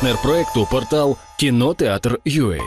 Партнер проекту портал Кінотеатр.UA.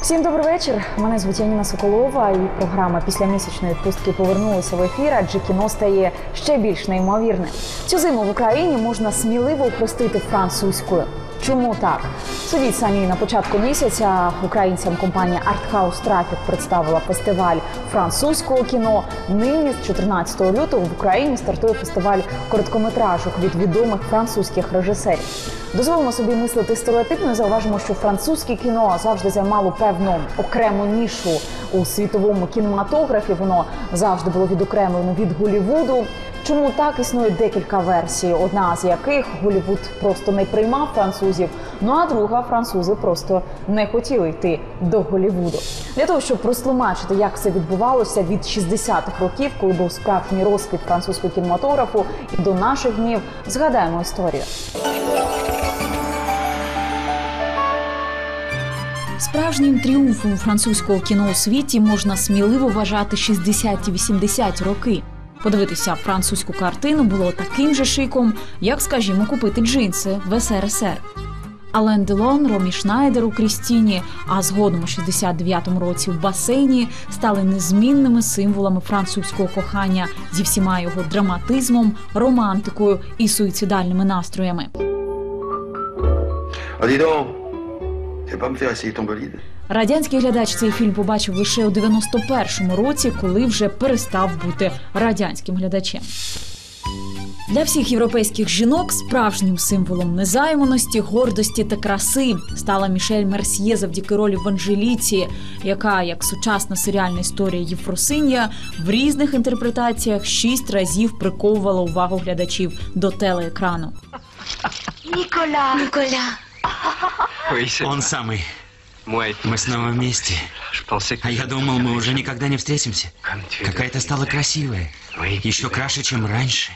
Всім добрий вечір. Мене звуть Яніна Соколова, і програма після місячної відпустки повернулася в ефір, адже кіно стає ще більш неймовірним. Цю зиму в Україні можна сміливо охрестити французькою. Чому так? Судіть самі на початку місяця українцям компанія Артхаус Трафік представила фестиваль французького кіно. Нині з 14 лютого в Україні стартує фестиваль короткометражок від відомих французьких режисерів. Дозволимо собі мислити стереотипно. Зауважимо, що французьке кіно завжди займало певну окрему нішу у світовому кінематографі. Воно завжди було відокремлено від Голівуду. Чому так існує декілька версій, одна з яких Голівуд просто не приймав французів. Ну а друга французи просто не хотіли йти до Голівуду. Для того щоб розтлумачити, як це відбувалося від 60-х років, коли був справжній розквіт французького кінематографу, і до наших днів згадаємо історію. Справжнім тріумфом французького кіно у світі можна сміливо вважати 60-80 роки. Подивитися французьку картину було таким же шиком, як, скажімо, купити джинси в СРСР. Ален Делон, Ромі Шнайдер у Крістіні, а згодом у 69-му році в басейні стали незмінними символами французького кохання зі всіма його драматизмом, романтикою і суїцидальними настроями. Ah, Радянський глядач цей фільм побачив лише у 91-му році, коли вже перестав бути радянським глядачем. Для всіх європейських жінок справжнім символом незайманості, гордості та краси стала Мішель Мерсьє завдяки ролі в Анжеліці, яка, як сучасна серіальна історія Єфросинія, в різних інтерпретаціях шість разів приковувала увагу глядачів до телеекрану. Никола. Никола. Он самый. Мы снова вместе. А я думал, мы уже никогда не встретимся. Какая-то стала красивая. Еще краше, чем раньше.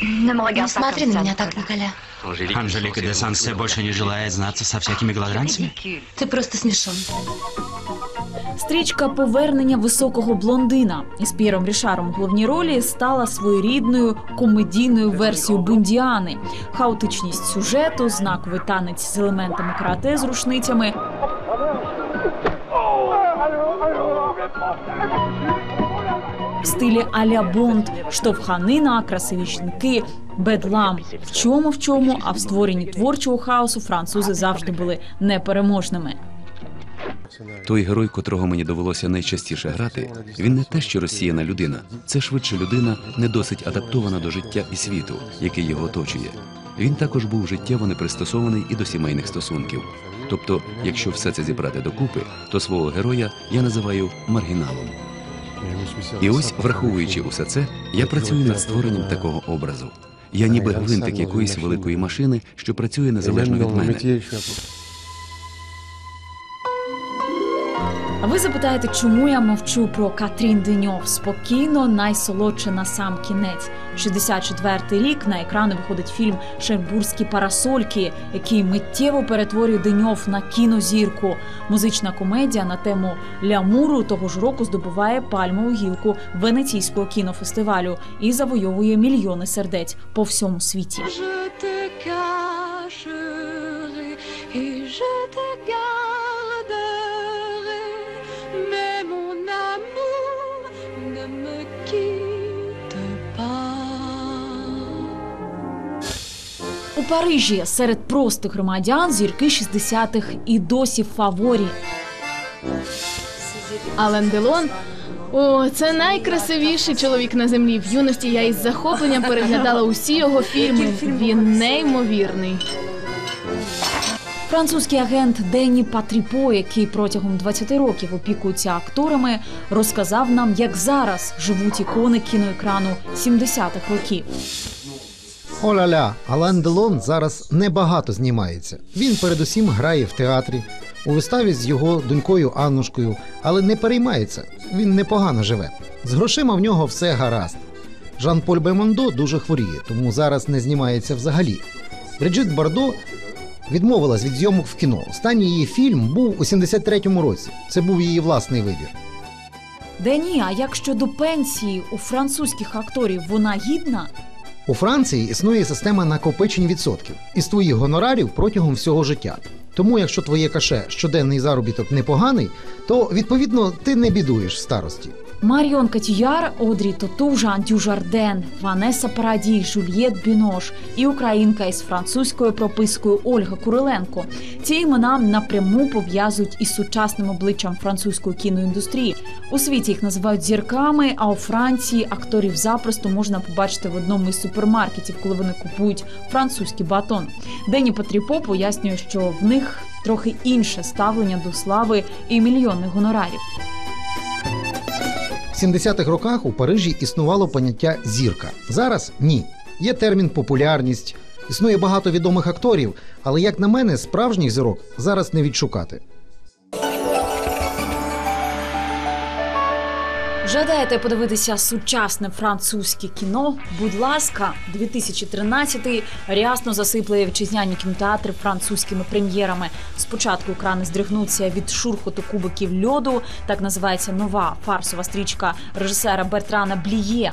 Не смотри на меня так, Николя. Анжелика де Сансе больше не желает знаться со всякими гладранцами? Ты просто смешон. Стрічка повернення високого блондина із П'єром Рішаром у головній ролі стала своєрідною комедійною версією Бундіани. Хаотичність сюжету, знаковий танець з елементами карате з рушницями. В стилі аля Бонд, штовханина, красиві жінки, бедлам. В чому в чому, а в створенні творчого хаосу французи завжди були непереможними. Той герой, котрого мені довелося найчастіше грати, він не те, що розсіяна людина, це швидше людина, не досить адаптована до життя і світу, який його оточує. Він також був життєво непристосований і до сімейних стосунків. Тобто, якщо все це зібрати докупи, то свого героя я називаю маргіналом. І ось, враховуючи усе це, я працюю над створенням такого образу. Я ніби гвинтик якоїсь великої машини, що працює незалежно від мене. А ви запитаєте, чому я мовчу про Катрін Деньов? Спокійно, найсолодше на сам кінець. 64-й рік на екрани виходить фільм Шербурзькі парасольки, який миттєво перетворює Деньов на кінозірку. Музична комедія на тему лямуру того ж року здобуває пальмову гілку Венеційського кінофестивалю і завойовує мільйони сердець по всьому світі. У Парижі серед простих громадян зірки 60-х і досі в фаворі. Ален Делон. О, це найкрасивіший чоловік на землі. В юності я із захопленням переглядала усі його фільми. Він неймовірний. Французький агент Денні Патріпо, який протягом 20 років опікується акторами, розказав нам, як зараз живуть ікони кіноекрану 70-х років. Оля-ля, Алан Делон зараз небагато знімається. Він передусім грає в театрі, у виставі з його донькою Аннушкою, але не переймається. Він непогано живе. З грошима в нього все гаразд. Жан-Поль Бемондо дуже хворіє, тому зараз не знімається взагалі. Бриджит Бардо відмовилась від зйомок в кіно. Останній її фільм був у 73-му році. Це був її власний вибір. Де ні, а як щодо пенсії у французьких акторів вона гідна? У Франції існує система накопичень відсотків із твоїх гонорарів протягом всього життя. Тому, якщо твоє каше щоденний заробіток непоганий, то відповідно ти не бідуєш в старості. Маріон Катіяр, Одрі Тоту, Жан Дюжарден, Ванеса Парадій, Жюльєт Бінош і українка із французькою пропискою Ольга Куриленко. Ці імена напряму пов'язують із сучасним обличчям французької кіноіндустрії. У світі їх називають зірками, а у Франції акторів запросто можна побачити в одному із супермаркетів, коли вони купують французький батон. Дені Патріпо пояснює, що в них трохи інше ставлення до слави і мільйонних гонорарів. В 70-х роках у Парижі існувало поняття зірка. Зараз ні. Є термін популярність, існує багато відомих акторів, але як на мене, справжніх зірок зараз не відшукати. Жадаєте подивитися сучасне французьке кіно? Будь ласка, 2013 рясно засипле вітчизняні кінотеатри французькими прем'єрами. Спочатку екрани здригнуться від шурхоту кубиків льоду. Так називається нова фарсова стрічка режисера Бертрана Бліє.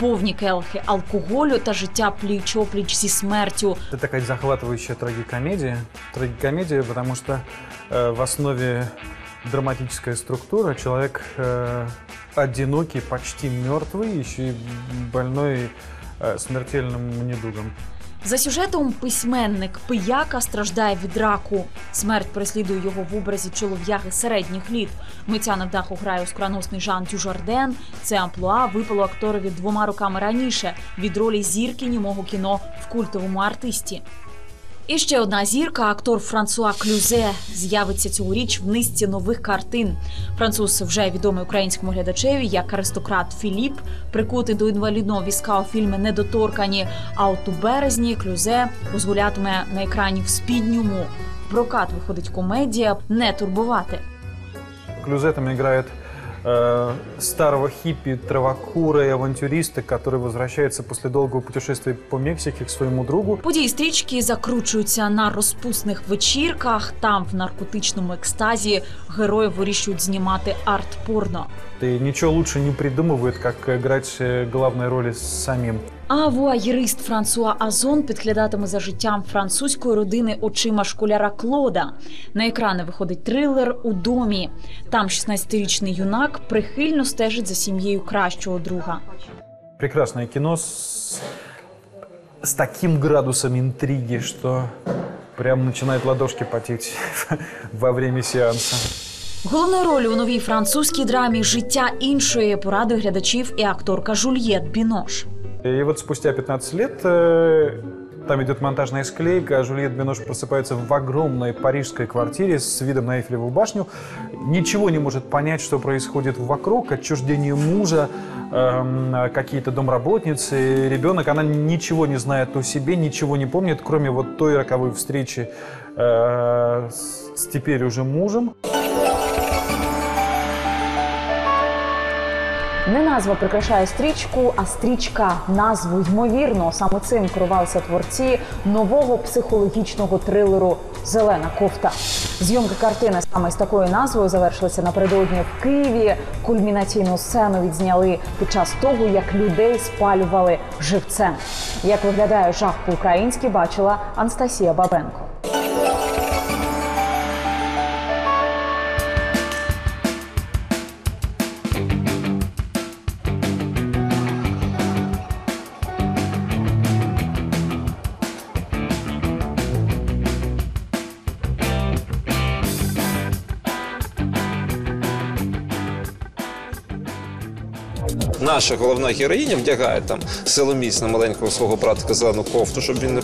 Повні келихи алкоголю та життя пліч-опліч зі смертю. Это такая захватывающая трагикомедия. Трагикомедия, потому что э, в основе драматическая структура. Человек э, одинокий, почти мертвый, еще и больной э, смертельным недугом. За сюжетом письменник пияка страждає від раку. Смерть переслідує його в образі чолов'яги середніх літ. Митця на даху грає оскароносний Жан Дюжарден. Це амплуа випало акторові двома роками раніше від ролі зірки німого кіно в культовому артисті. І ще одна зірка, актор Франсуа Клюзе, з'явиться цьогоріч в низці нових картин. Француз вже відомий українському глядачеві як аристократ Філіп, прикутий до інвалідного візка у фільмі Недоторкані. А от у березні Клюзе дозволятиме на екрані в спідньому. Прокат виходить комедія Не турбувати. Клюзе там играет э, старого хиппи, травокура и авантюриста, который возвращается после долгого путешествия по Мексике к своему другу. Події стрічки закручуються на розпусних вечірках. Там в наркотичному екстазі герої вирішують знімати арт-порно. И ничего лучше не придумывает, как играть э, главной роли самим. А вуаєрист Франсуа Азон підглядатиме за життям французької родини очима школяра Клода. На екрани виходить трилер у домі. Там 16-річний юнак прихильно стежить за сім'єю кращого друга. Прекрасное кино с, с таким градусом интриги, что прям начинает ладошки потеть во время сеанса. Головною ролью у новій французькій драмі Життя іншої порадує глядачів і акторка Жульєт Бінош. И вот спустя 15 лет э, там идет монтажная склейка, а Жюльет Бинош просыпается в огромной парижской квартире с видом на Эйфелеву башню, ничего не может понять, что происходит вокруг, отчуждение мужа, эм, какие-то домработницы, ребенок, она ничего не знает о себе, ничего не помнит, кроме вот той роковой встречи э, с, с теперь уже мужем. Не назва прикрашає стрічку, а стрічка назву ймовірно. Саме цим керувалися творці нового психологічного трилеру Зелена кофта. Зйомки картини саме з такою назвою завершилися напередодні в Києві. Кульмінаційну сцену відзняли під час того, як людей спалювали живцем. Як виглядає жах по-українськи, бачила Анастасія Бабенко. Наша головна героїня вдягає там силоміць на маленького свого братика зелену кофту, щоб він не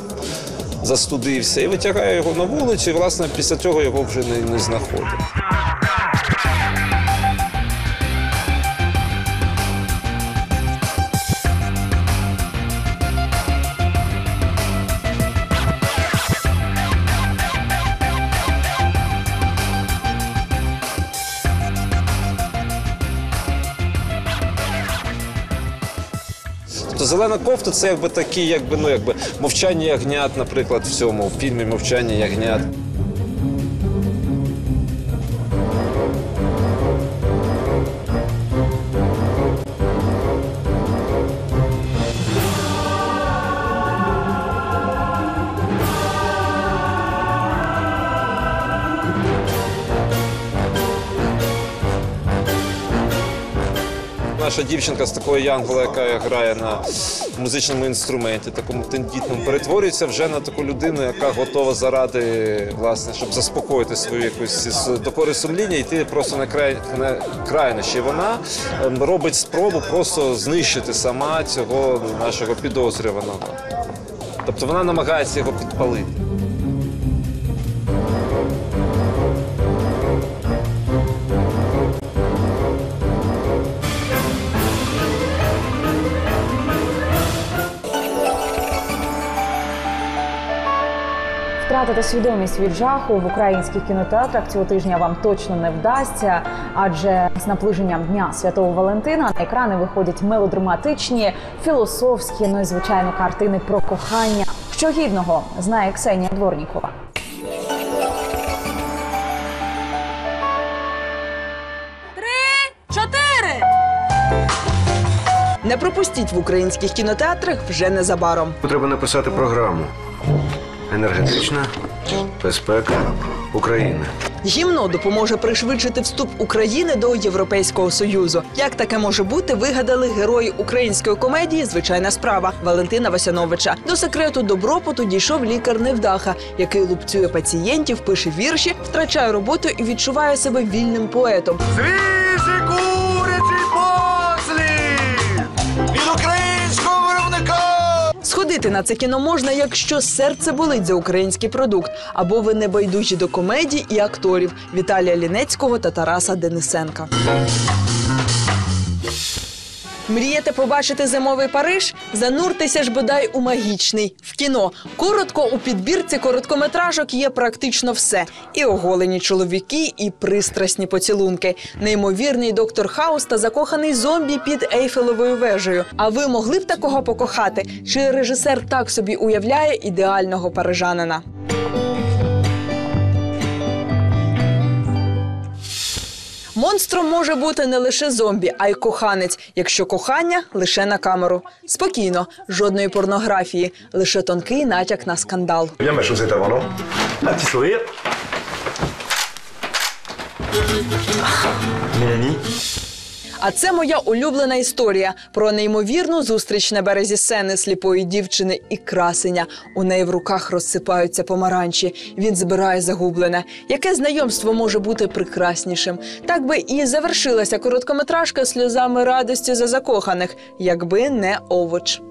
застудився, і витягає його на вулицю, і власне після цього його вже не, не знаходить. Зелена кофта це якби такі, якби ну якби мовчання ягнят, наприклад, в цьому в фільмі Мовчання ягнят. Наша дівчинка з такої янгола, яка грає на музичному інструменті, такому тендітному, перетворюється вже на таку людину, яка готова заради, власне, щоб заспокоїти свою якусь докори сумління, йти просто на край на крайнощі. Вона ем, робить спробу просто знищити сама цього нашого підозрюваного. Тобто вона намагається його підпалити. Втратити свідомість від жаху в українських кінотеатрах цього тижня вам точно не вдасться, адже з наближенням дня святого Валентина на екрани виходять мелодраматичні, філософські, ну і звичайно картини про кохання. Що гідного знає Ксенія Дворнікова. Чотири! Не пропустіть в українських кінотеатрах вже незабаром. Треба написати програму. Енергетична безпека України. Гімно допоможе пришвидшити вступ України до Європейського союзу. Як таке може бути, вигадали герої української комедії Звичайна справа Валентина Васяновича. До секрету добропоту дійшов лікар невдаха, який лупцює пацієнтів, пише вірші, втрачає роботу і відчуває себе вільним поетом. Свіжий Сходити на це кіно можна, якщо серце болить за український продукт, або ви не байдужі до комедій і акторів Віталія Лінецького та Тараса Денисенка. Мрієте побачити зимовий Париж? Зануртеся ж бодай у магічний в кіно. Коротко у підбірці короткометражок є практично все: і оголені чоловіки, і пристрасні поцілунки, неймовірний доктор Хаус та закоханий зомбі під Ейфелевою вежею. А ви могли б такого покохати? Чи режисер так собі уявляє ідеального парижанина? Монстром може бути не лише зомбі, а й коханець, якщо кохання лише на камеру. Спокійно, жодної порнографії, лише тонкий натяк на скандал. Bien ma chaussette avant, non Un petit sourire. А це моя улюблена історія про неймовірну зустріч на березі сени сліпої дівчини і красеня. У неї в руках розсипаються помаранчі. Він збирає загублене. Яке знайомство може бути прекраснішим? Так би і завершилася короткометражка сльозами радості за закоханих, якби не овоч.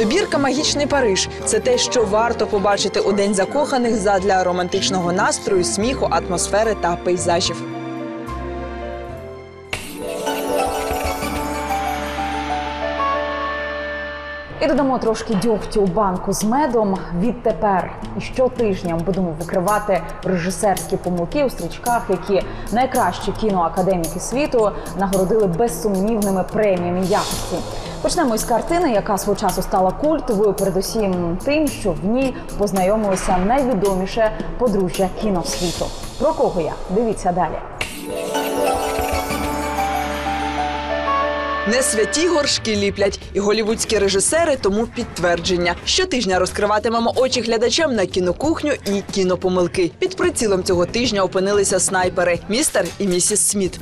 Добірка Магічний Париж це те, що варто побачити у день закоханих задля романтичного настрою, сміху, атмосфери та пейзажів. І додамо трошки дьогтю у банку з медом. Відтепер і щотижня ми будемо викривати режисерські помилки у стрічках, які найкращі кіноакадеміки світу нагородили безсумнівними преміями якості. Почнемо із картини, яка свого часу стала культовою, передусім тим, що в ній познайомилися найвідоміше подружжя кіносвіту. Про кого я? Дивіться далі. Не святі горшки ліплять, і голівудські режисери тому підтвердження. Щотижня розкриватимемо очі глядачам на кінокухню і кінопомилки. Під прицілом цього тижня опинилися снайпери містер і місіс Сміт.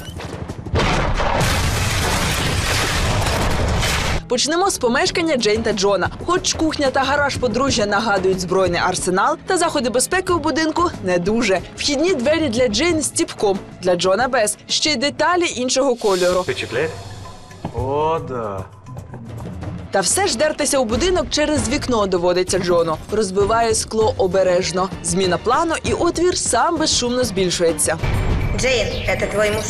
Почнемо з помешкання Джейн та Джона. Хоч кухня та гараж подружжя нагадують збройний арсенал, та заходи безпеки у будинку не дуже. Вхідні двері для Джейн з ціпком, для Джона без. Ще й деталі іншого кольору. Впечатляет? О, да. Та все ж дертися у будинок через вікно доводиться Джону. Розбиває скло обережно. Зміна плану, і отвір сам безшумно збільшується. Джейн, это твой муж.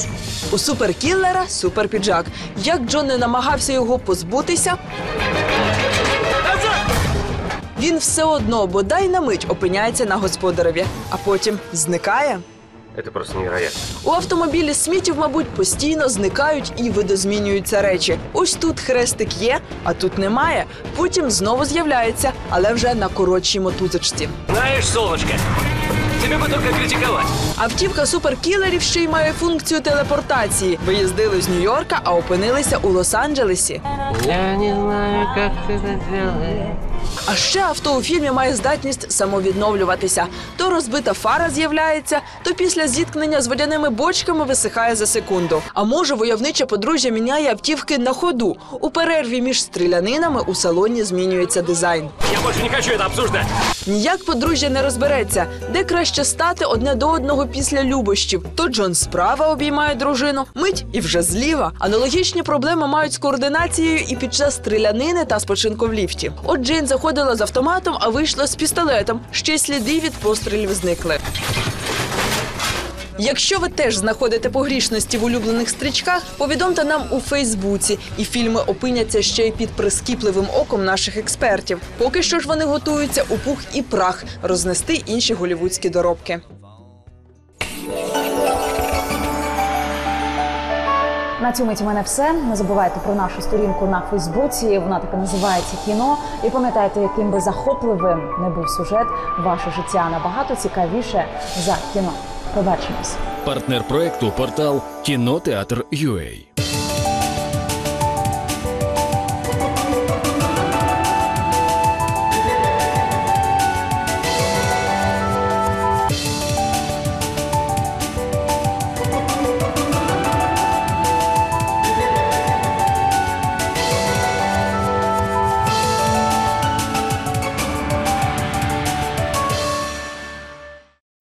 У суперкіллера суперпіджак. Як Джон не намагався його позбутися, він все одно бодай на мить опиняється на господареві, а потім зникає. Это просто невероятно. У автомобілі смітів, мабуть, постійно зникають і видозмінюються речі. Ось тут хрестик є, а тут немає. Потім знову з'являється, але вже на коротшій мотузочці. Знаешь, солнышко, тебе бы только критиковать. Автівка суперкілерів ще й має функцію телепортації. Виїздили з Нью-Йорка, а опинилися у Лос-Анджелесі. Я не знаю, как ты это делаешь. А ще авто у фільмі має здатність самовідновлюватися. То розбита фара з'являється, то після зіткнення з водяними бочками висихає за секунду. А може, войовниче подружжя міняє автівки на ходу. У перерві між стрілянинами у салоні змінюється дизайн. Я больше не хочу это обсуждать. Ніяк подружжя не розбереться, де краще стати одне до одного після любощів. То Джон справа обіймає дружину, мить і вже зліва. Аналогічні проблеми мають з координацією і під час стрілянини та спочинку в ліфті. От Джейн заходила з автоматом, а вийшла з пістолетом. Ще сліди від пострілів зникли. Якщо ви теж знаходите погрішності в улюблених стрічках, повідомте нам у Фейсбуці, і фільми опиняться ще й під прискіпливим оком наших експертів. Поки що ж вони готуються у пух і прах рознести інші голівудські доробки. На цьому у мене все. Не забувайте про нашу сторінку на Фейсбуці. Вона так і називається кіно. І пам'ятайте, яким би захопливим не був сюжет, ваше життя набагато цікавіше за кіно. Побачимось. Партнер проекту портал кінотеатр.ua